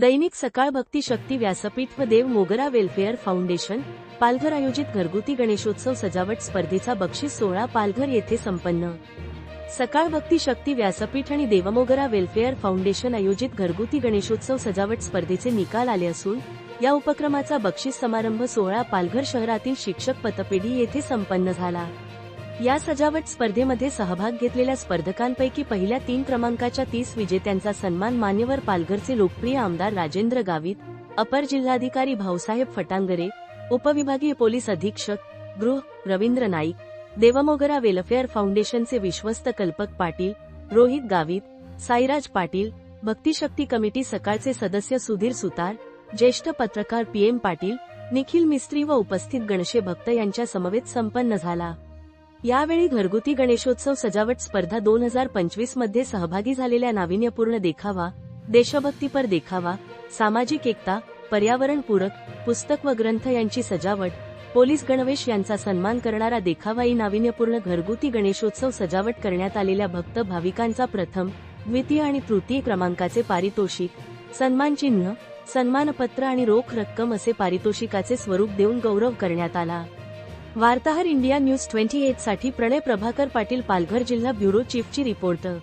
दैनिक सकाळ भक्ती शक्ती व्यासपीठ व देव मोगरा वेलफेअर फाउंडेशन पालघर आयोजित घरगुती गणेशोत्सव सजावट स्पर्धेचा बक्षीस सोहळा पालघर येथे संपन्न. सकाळ भक्ती शक्ती व्यासपीठ आणि देवमोगरा वेलफेअर फाउंडेशन आयोजित घरगुती गणेशोत्सव सजावट स्पर्धेचे निकाल आले असून या उपक्रमाचा बक्षीस समारंभ सोहळा पालघर शहरातील शिक्षक पतपेढी येथे संपन्न झाला. या सजावट स्पर्धेमध्ये सहभाग घेतलेल्या स्पर्धकांपैकी पहिल्या तीन क्रमांकाच्या तीस विजेत्यांचा सन्मान मान्यवर पालघरचे लोकप्रिय आमदार राजेंद्र गावित अपर जिल्हाधिकारी भाऊसाहेब फटांगरे उपविभागीय पोलीस अधीक्षक गृह रवींद्र नाईक देवमोगरा वेलफेअर फाउंडेशनचे विश्वस्त कल्पक पाटील रोहित गावित साईराज पाटील भक्तिशक्ती कमिटी सकाळचे सदस्य सुधीर सुतार ज्येष्ठ पत्रकार पी एम पाटील निखिल मिस्त्री व उपस्थित गणशे भक्त यांच्या समवेत संपन्न झाला. यावेळी घरगुती गणेशोत्सव सजावट स्पर्धा दोन हजार पंचवीसमध्ये सहभागी झालेल्या नाविन्यपूर्ण देखावा देशभक्तीपर देखावा सामाजिक एकता पर्यावरणपूरक पुस्तक व ग्रंथ यांची सजावट पोलीस गणवेश यांचा सन्मान करणारा देखावा ही नाविन्यपूर्ण घरगुती गणेशोत्सव सजावट करण्यात आलेल्या भक्त भाविकांचा प्रथम द्वितीय आणि तृतीय क्रमांकाचे पारितोषिक सन्मानचिन्ह सन्मानपत्र आणि रोख रक्कम असे पारितोषिकाचे स्वरूप देऊन गौरव करण्यात आला. वार्ताहर इंडिया न्यूज ट्वेंटी एटसाठी प्रणय प्रभाकर पाटील पालघर जिल्हा ब्युरो चीफची रिपोर्टर